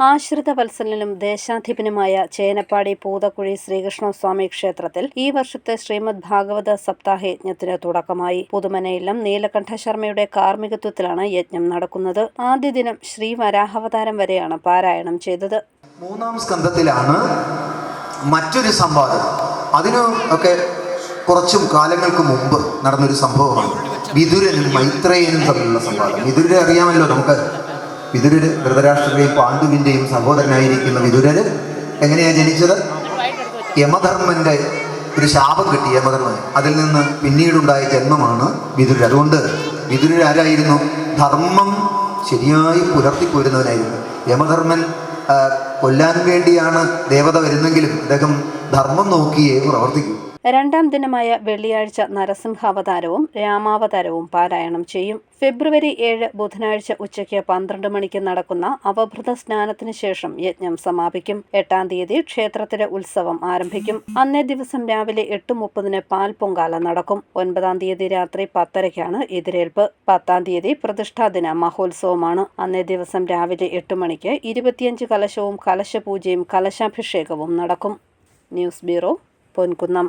ആശ്രിത വത്സലനും ദേശാധിപനുമായ ചേനപ്പാടി പൂതക്കുഴി ശ്രീകൃഷ്ണസ്വാമി ക്ഷേത്രത്തിൽ ഈ വർഷത്തെ ശ്രീമദ് ഭാഗവത സപ്താഹ യജ്ഞത്തിന് തുടക്കമായി. പുതുമനയിലും നീലകണ്ഠ ശർമ്മയുടെ കാർമ്മികത്വത്തിലാണ് യജ്ഞം നടക്കുന്നത്. ആദ്യ ദിനം ശ്രീ വരാഹാവതാരം വരെയാണ് പാരായണം ചെയ്തത്. മൂന്നാം സ്കന്ധത്തിലാണ് മറ്റൊരു സംവാദം. അതിന് ഒക്കെ കുറച്ചും കാലങ്ങൾക്ക് മുമ്പ് നടന്നൊരു സംഭവമാണ്. വിതുരനും മൈത്രേയനും തമ്മിലുള്ള സംവാദം. വിതുരരെ അറിയാമല്ലോ നമുക്ക്. വിതുരര് ധൃതരാഷ്ട്രയും പാണ്ഡുവിന്റെയും സഹോദരനായിരിക്കുന്ന വിതുരര് എങ്ങനെയാണ് ജനിച്ചത്? യമധർമ്മന്റെ ഒരു ശാപം കിട്ടി യമധർമ്മൻ. അതിൽ നിന്ന് പിന്നീടുണ്ടായ ജന്മമാണ് വിതുരർ അതുകൊണ്ട് വിതുരർ ആരായിരുന്നു? ധർമ്മം ശരിയായി പുലർത്തിപ്പോരുന്നവനായിരുന്നു. യമധർമ്മൻ കൊല്ലാൻ വേണ്ടിയാണ് ദേവത വരുന്നെങ്കിലും അദ്ദേഹം ധർമ്മം നോക്കിയേ പ്രവർത്തിക്കൂ. രണ്ടാം ദിനമായ വെള്ളിയാഴ്ച നരസിംഹാവതാരവും രാമാവതാരവും പാരായണം ചെയ്യും. ഫെബ്രുവരി ഏഴ് ബുധനാഴ്ച ഉച്ചയ്ക്ക് പന്ത്രണ്ട് മണിക്ക് നടക്കുന്ന അവഭൃത സ്നാനത്തിന് ശേഷം യജ്ഞം സമാപിക്കും. എട്ടാം തീയതി ക്ഷേത്രത്തിലെ ഉത്സവം ആരംഭിക്കും. അന്നേ ദിവസം രാവിലെ എട്ട് മുപ്പതിന് പാൽ പൊങ്കാല നടക്കും. ഒൻപതാം തീയതി രാത്രി പത്തരയ്ക്കാണ് എതിരേൽപ്പ്. പത്താം തീയതി പ്രതിഷ്ഠാദിന മഹോത്സവമാണ്. അന്നേ ദിവസം രാവിലെ എട്ട് മണിക്ക് ഇരുപത്തിയഞ്ച് കലശവും കലശപൂജയും കലശാഭിഷേകവും നടക്കും. News bureau Ponkunnam.